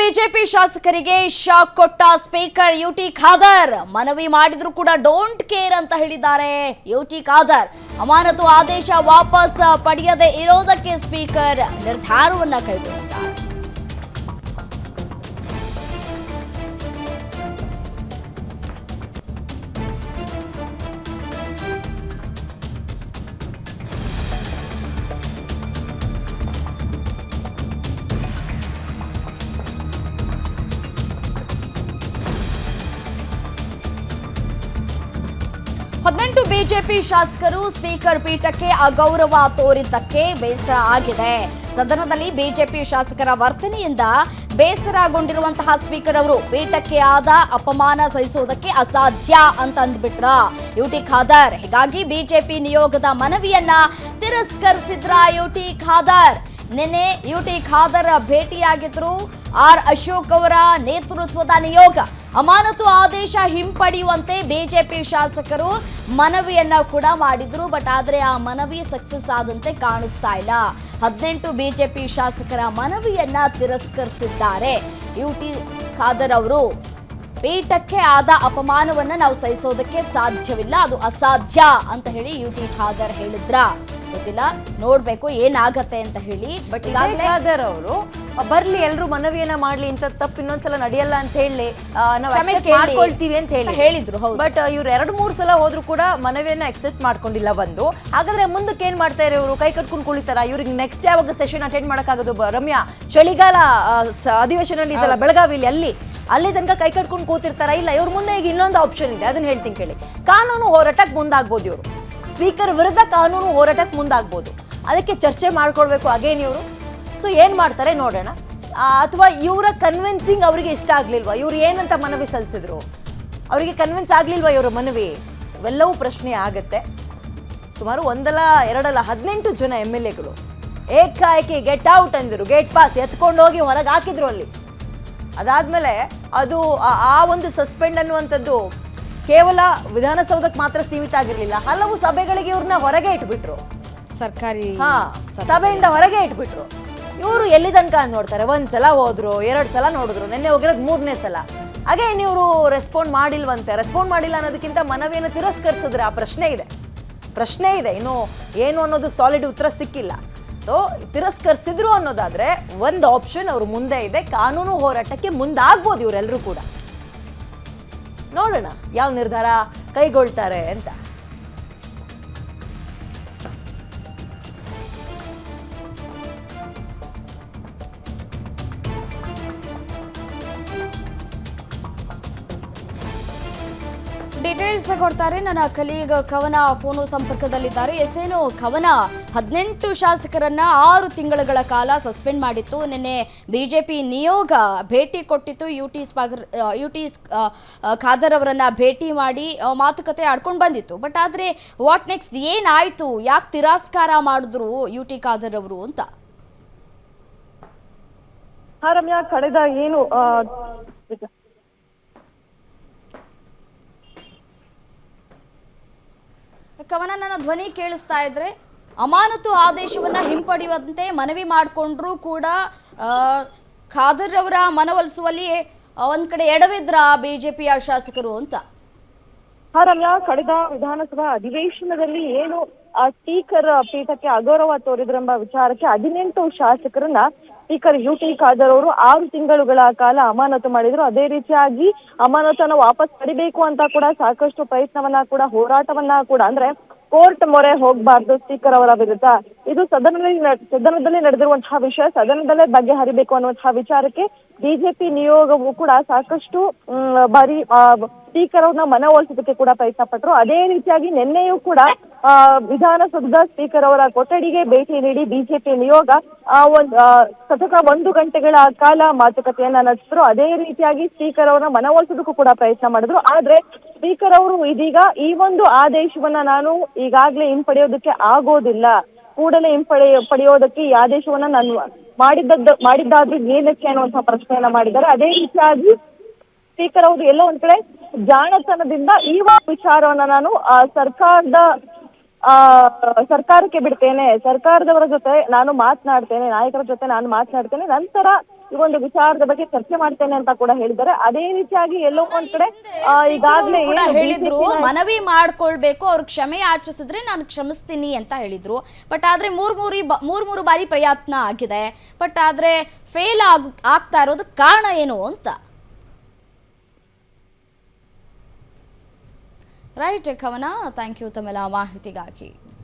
BJP ಶಾಸಕರಿಗೆ shock ಕೊಟ್ಟ speaker UT Khader. ಮನವಿ ಮಾಡಿದ್ರು ಕೂಡ ಡೋಂಟ್ ಕೇರ್ ಅಂತ ಹೇಳಿದ್ದಾರೆ ಯುಟಿ ಖಾದರ್. ಅಮಾನತು ಆದೇಶ ವಾಪಸ್ ಪಡೆಯದೆ ಇರೋದಕ್ಕೆ ಸ್ಪೀಕರ್ ನಿರ್ಧಾರವನ್ನ ಕೈಗೊಂಡಿದ್ದಾರೆ ಹದಿನೆಂಟು ಬಿಜೆಪಿ ಶಾಸಕರು ಸ್ಪೀಕರ್ ಪೀಠಕ್ಕೆ ಅಗೌರವ ತೋರಿದ್ದಕ್ಕೆ ಬೇಸರ ಆಗಿದೆ. ಸದನದಲ್ಲಿ ಬಿಜೆಪಿ ಶಾಸಕರ ವರ್ತನೆಯಿಂದ ಬೇಸರಗೊಂಡಿರುವಂತಹ ಸ್ಪೀಕರ್ ಅವರು ಪೀಠಕ್ಕೆ ಆದ ಅಪಮಾನ ಸಹಿಸುವುದಕ್ಕೆ ಅಸಾಧ್ಯ ಅಂತ ಅಂದ್ಬಿಟ್ರ. ಯುಟಿ ಖಾದರ್, ಹೀಗಾಗಿ ಬಿಜೆಪಿ ನಿಯೋಗದ ಮನವಿಯನ್ನ ತಿರಸ್ಕರಿಸಿದ್ರ ಯುಟಿ ಖಾದರ್? ನಿನ್ನೆ ಯುಟಿ ಖಾದರ್ ಭೇಟಿಯಾಗಿದ್ರು. ಆರ್ ಅಶೋಕ್ ಅವರ ನೇತೃತ್ವದ ನಿಯೋಗ ಅಮಾನತು ಆದೇಶ ಹಿಂಪಡೆಯುವಂತೆ ಬಿಜೆಪಿ ಶಾಸಕರು ಮನವಿಯನ್ನ ಕೂಡ ಮಾಡಿದ್ರು ಬಟ್ ಆದ್ರೆ ಆ ಮನವಿ ಸಕ್ಸಸ್ ಆದಂತೆ ಕಾಣಿಸ್ತಾ ಇಲ್ಲ. ಹದಿನೆಂಟು ಬಿಜೆಪಿ ಶಾಸಕರ ಮನವಿಯನ್ನ ತಿರಸ್ಕರಿಸಿದ್ದಾರೆ. ಯು ಟಿ ಖಾದರ್ ಅವರು ಪೀಠಕ್ಕೆ ಆದ ಅಪಮಾನವನ್ನ ನಾವು ಸಹಿಸೋದಕ್ಕೆ ಸಾಧ್ಯವಿಲ್ಲ ಅದು ಅಸಾಧ್ಯ ಅಂತ ಹೇಳಿ ಯು ಟಿ ಖಾದರ್ ಹೇಳಿದ್ರ. ಗೊತ್ತಿಲ್ಲ ನೋಡ್ಬೇಕು ಏನಾಗತ್ತೆ ಅಂತ ಹೇಳಿ ಬಟ್ ಖಾದರ್ ಅವರು ಬರ್ಲಿ ಎಲ್ಲರೂ ಮನವಿಯನ್ನ ಮಾಡ್ಲಿ ಇಂತ ತಪ್ಪು ಇನ್ನೊಂದ್ಸಲ ನಡೆಯಲ್ಲ ಅಂತ ಹೇಳಿ ನಾವು accept ಮಾಡ್ಕೊಳ್ತೀವಿ ಅಂತ ಹೇಳಿ. ಹೇಳಿದ್ರು, ಹೌದು. ಬಟ್ ಇವ್ರು ಎರಡು ಮೂರು ಸಲ ಹೋದ್ರು ಕೂಡ ಮನವಿಯನ್ನ ಅಕ್ಸೆಪ್ಟ್ ಮಾಡ್ಕೊಂಡಿಲ್ಲ ಬಂದು. ಹಾಗಾದ್ರೆ ಮುಂದಕ್ಕೆ ಏನ್ ಮಾಡ್ತಾರೆ ಇವರು ಕೈ ಕಟ್ಕೊಂಡು ಕುಳಿತಾರ? ಇವ್ರಿಗೆ ನೆಕ್ಸ್ಟ್ ಯಾವಾಗ ಸೆಷನ್ ಅಟೆಂಡ್ ಮಾಡಕ್ಕಾಗೋದು? ಬ- ರಮ್ಯಾ ಚಳಿಗಾಲ ಆ, ಸ- ಅಧಿವೇಶನ ಇದೆಲ್ಲ ಬೆಳಗಾವಿಲಿ ಅಲ್ಲಿ? ಅಲ್ಲಿ ತನಕ ಕೈ ಕಟ್ಕೊಂಡು ಕೂತಿರ್ತಾರ? ಇಲ್ಲ ಇವ್ರ ಮುಂದೆ ಈಗ ಇನ್ನೊಂದು ಆಪ್ಷನ್ ಇದೆ. ಅದನ್ನ ಹೇಳ್ತೀನಿ ಕೇಳಿ. ಕಾನೂನು ಹೋರಾಟಕ್ಕೆ ಮುಂದಾಗ್ಬೋದು ಇವರು. ಸ್ಪೀಕರ್ ವಿರುದ್ಧ ಕಾನೂನು ಹೋರಾಟಕ್ಕೆ ಮುಂದಾಗ್ಬೋದು. ಅದಕ್ಕೆ ಚರ್ಚೆ ಮಾಡ್ಕೊಳ್ಬೇಕು ಅಗೇನ್ ಇವರು? ಸೊ ಏನು ಮಾಡ್ತಾರೆ ನೋಡೋಣ. ಅಥವಾ ಇವರ ಕನ್ವಿನ್ಸಿಂಗ್ ಅವರಿಗೆ ಇಷ್ಟ ಆಗಲಿಲ್ವಾ? ಇವ್ರು ಏನಂತ ಮನವಿ ಸಲ್ಲಿಸಿದ್ರು ಅವರಿಗೆ ಕನ್ವಿನ್ಸ್ ಆಗಲಿಲ್ವಾ ಇವರ ಮನವಿ? ಇವೆಲ್ಲವೂ ಪ್ರಶ್ನೆ ಆಗುತ್ತೆ. ಸುಮಾರು ಒಂದಲ್ಲ ಎರಡಲ್ಲ ಹದಿನೆಂಟು ಜನ ಎಂ ಎಲ್ ಎಗಳು ಏಕಾಏಕಿ ಗೆಟ್ ಔಟ್ ಅಂದಿರು ಗೇಟ್ ಪಾಸ್ ಎತ್ಕೊಂಡು ಹೋಗಿ ಹೊರಗೆ ಹಾಕಿದ್ರು ಅಲ್ಲಿ. ಅದಾದಮೇಲೆ ಅದು ಆ- ಒಂದು ಸಸ್ಪೆಂಡ್ ಅನ್ನುವಂಥದ್ದು ಕೇವಲ ವಿಧಾನಸೌಧಕ್ಕೆ ಮಾತ್ರ ಸೀಮಿತ ಆಗಿರಲಿಲ್ಲ. ಹಲವು ಸಭೆಗಳಿಗೆ ಇವ್ರನ್ನ ಹೊರಗೆ ಇಟ್ಬಿಟ್ರು. ಸರ್ಕಾರಿ ಹಾ ಸಭೆಯಿಂದ ಹೊರಗೆ ಇಟ್ಬಿಟ್ರು. ಇವರು ಎಲ್ಲಿ ತನಕ ನೋಡ್ತಾರೆ? ಒಂದ್ ಸಲ ಹೋದ್ರು, ಎರಡು ಸಲ ನೋಡಿದ್ರು, ನಿನ್ನೆ ಹೋಗಿರೋದು ಮೂರನೇ ಸಲ. ಹಾಗೆ ಇವರು ರೆಸ್ಪಾಂಡ್ ಮಾಡಿಲ್ವಂತೆ. ರೆಸ್ಪಾಂಡ್ ಮಾಡಿಲ್ಲ ಅನ್ನೋದಕ್ಕಿಂತ ಮನವಿಯನ್ನು ತಿರಸ್ಕರಿಸಿದ್ರೆ ಆ ಪ್ರಶ್ನೆ ಇದೆ. ಪ್ರಶ್ನೆ ಇದೆ. ಇನ್ನು ಏನು ಅನ್ನೋದು ಸಾಲಿಡ್ ಉತ್ತರ ಸಿಕ್ಕಿಲ್ಲ. ಸೊ ತಿರಸ್ಕರಿಸಿದ್ರು ಅನ್ನೋದಾದ್ರೆ ಒಂದು ಆಪ್ಷನ್ ಅವರು ಮುಂದೆ ಇದೆ. ಕಾನೂನು ಹೋರಾಟಕ್ಕೆ ಮುಂದಾಗ್ಬೋದು ಇವರೆಲ್ಲರೂ ಕೂಡ. ನೋಡೋಣ, ಯಾವ ನಿರ್ಧಾರ ಕೈಗೊಳ್ತಾರೆ ಅಂತ. ಡೀಟೇಲ್ಸ್ ಕೊಡ್ತಾರೆ. ನನ್ನ ಕಲೀಗ್ ಕವನ ಫೋನು ಸಂಪರ್ಕದಲ್ಲಿದ್ದಾರೆ. ಎಸ್ ಏನು ಕವನ ಹದಿನೆಂಟು ಶಾಸಕರನ್ನ ಆರು ತಿಂಗಳುಗಳ ಕಾಲ ಸಸ್ಪೆಂಡ್ ಮಾಡಿತ್ತು. ನಿನ್ನೆ ಬಿಜೆಪಿ ನಿಯೋಗ ಭೇಟಿ ಕೊಟ್ಟಿತ್ತು. U T speaker U T Khader ಅವರನ್ನ ಭೇಟಿ ಮಾಡಿ ಮಾತುಕತೆ ಆಡ್ಕೊಂಡು ಬಂದಿತ್ತು. ಬಟ್ ಆದರೆ ವಾಟ್ ನೆಕ್ಸ್ಟ್ ಏನಾಯ್ತು? ಯಾಕೆ ತಿರಸ್ಕಾರ ಮಾಡಿದ್ರು ಯು ಟಿ ಖಾದರ್ ಅವರು ಅಂತ? ರಮ್ಯಾ ಕಳೆದ ಏನು ಕವನ ನನ್ನ ಧ್ವನಿ ಕೇಳಿಸ್ತಾ ಇದ್ರೆ ಅಮಾನತು ಆದೇಶವನ್ನ ಹಿಂಪಡೆಯುವಂತೆ ಮನವಿ ಮಾಡಿಕೊಂಡ್ರೂ ಕೂಡ ಖಾದರ್ ಅವರ ಮನವೊಲಿಸುವಲ್ಲಿ ಒಂದ್ ಕಡೆ ಎಡವಿದ್ರ ಬಿಜೆಪಿಯ ಶಾಸಕರು ಅಂತ. ಹಾ ರಮ್ಯಾ ಕಳೆದ ವಿಧಾನಸಭಾ ಅಧಿವೇಶನದಲ್ಲಿ ಏನು, ಆ ಸ್ಪೀಕರ್ ಪೀಠಕ್ಕೆ ಅಗೌರವ ತೋರಿದ್ರೆಂಬ ವಿಚಾರಕ್ಕೆ ಹದಿನೆಂಟು ಶಾಸಕರನ್ನ ಸ್ಪೀಕರ್ ಯು ಟಿ ಖಾದರ್ ಅವರು ಆರು ತಿಂಗಳುಗಳ ಕಾಲ ಅಮಾನತು ಮಾಡಿದ್ರು. ಅದೇ ರೀತಿಯಾಗಿ ಅಮಾನತನ್ನ ವಾಪಸ್ ಪಡಿಬೇಕು ಅಂತ ಕೂಡ ಸಾಕಷ್ಟು ಪ್ರಯತ್ನವನ್ನ ಕೂಡ, ಹೋರಾಟವನ್ನ ಕೂಡ, ಅಂದ್ರೆ ಕೋರ್ಟ್ ಮೊರೆ ಹೋಗ್ಬಾರ್ದು ಸ್ಪೀಕರ್ ಅವರ ವಿರುದ್ಧ. ಇದು ಸದನದಲ್ಲಿ ಸದನದಲ್ಲಿ ನಡೆದಿರುವಂತಹ ವಿಷಯ ಸದನದಲ್ಲೇ ಬಗ್ಗೆ ಹರಿಬೇಕು ಅನ್ನುವಂತಹ ವಿಚಾರಕ್ಕೆ ಬಿಜೆಪಿ ನಿಯೋಗವು ಕೂಡ ಸಾಕಷ್ಟು ಬಾರಿ ಸ್ಪೀಕರ್ ಅವ್ರನ್ನ ಮನವೊಲಿಸೋದಕ್ಕೆ ಕೂಡ ಪ್ರಯತ್ನ ಪಟ್ಟರು ಅದೇ ರೀತಿಯಾಗಿ ನಿನ್ನೆಯೂ ಕೂಡ ವಿಧಾನಸೌಧದ ಸ್ಪೀಕರ್ ಅವರ ಕೊಠಡಿಗೆ ಭೇಟಿ ನೀಡಿ ಬಿಜೆಪಿ ನಿಯೋಗ ಆ, ಒಂದ್ ಸತತ ಒಂದು ಗಂಟೆಗಳ ಕಾಲ ಮಾತುಕತೆಯನ್ನ ನಡೆಸಿದ್ರು. ಅದೇ ರೀತಿಯಾಗಿ ಸ್ಪೀಕರ್ ಅವರನ್ನ ಮನವೊಲಿಸೋದಕ್ಕೂ ಕೂಡ ಪ್ರಯತ್ನ ಮಾಡಿದ್ರು. ಆದ್ರೆ ಸ್ಪೀಕರ್ ಅವರು ಇದೀಗ ಈ ಒಂದು ಆದೇಶವನ್ನ ನಾನು ಈಗಾಗಲೇ ಹಿಂಪಡೆಯೋದಕ್ಕೆ ಆಗೋದಿಲ್ಲ. ಕೂಡಲೇ ಹಿಂಪಡೆ ಪಡೆಯೋದಕ್ಕೆ ಈ ಆದೇಶವನ್ನ ನಾನು ಮಾಡಿದ್ದದ್ದು ಮಾಡಿದ್ದಾದ್ರೂ ಏನಕ್ಕೆ ಅನ್ನುವಂತಹ ಪ್ರಶ್ನೆಯನ್ನ ಮಾಡಿದ್ದಾರೆ. ಅದೇ ರೀತಿಯಾಗಿ ಸ್ಪೀಕರ್ ಅವರು ಎಲ್ಲೋ ಒಂದ್ ಕಡೆ ಜಾಣತನದಿಂದ ಈ ಒಂದು ವಿಚಾರವನ್ನ ನಾನು ಆ, ಸರ್ಕಾರದ ಆ ಸರ್ಕಾರಕ್ಕೆ ಬಿಡ್ತೇನೆ. ಸರ್ಕಾರದವರ ಜೊತೆ ನಾನು ಮಾತನಾಡ್ತೇನೆ ನಾಯಕರ ಜೊತೆ ನಾನು ಮಾತನಾಡ್ತೇನೆ. ನಂತರ ಈ ಒಂದು ವಿಚಾರದ ಬಗ್ಗೆ ಚರ್ಚೆ ಮಾಡ್ತೇನೆ ಅಂತ ಕೂಡ ಹೇಳಿದ್ದಾರೆ. ಅದೇ ರೀತಿಯಾಗಿ ಎಲ್ಲೋ ಒಂದ್ ಕಡೆ ಈಗಾಗಲೇ ಕೂಡ ಹೇಳಿದ್ರು ಮನವಿ ಮಾಡ್ಕೊಳ್ಬೇಕು ಅವ್ರು ಕ್ಷಮೆ ಯಾಚಿಸಿದ್ರೆ ನಾನು ಕ್ಷಮಿಸ್ತೀನಿ ಅಂತ ಹೇಳಿದ್ರು. ಬಟ್ ಆದ್ರೆ ಮೂರ್ ಮೂರಿ ಮೂರ್ ಮೂರು ಬಾರಿ ಪ್ರಯತ್ನ ಆಗಿದೆ. ಬಟ್ ಆದ್ರೆ ಫೇಲ್ ಆಗ್ ಆಗ್ತಾ ಇರೋದು ಕಾರಣ ಏನು ಅಂತ. ರೈಟ್ ಕವನ ಥ್ಯಾಂಕ್ ಯು ತಮ್ಮೆಲ್ಲ ಮಾಹಿತಿಗಾಗಿ.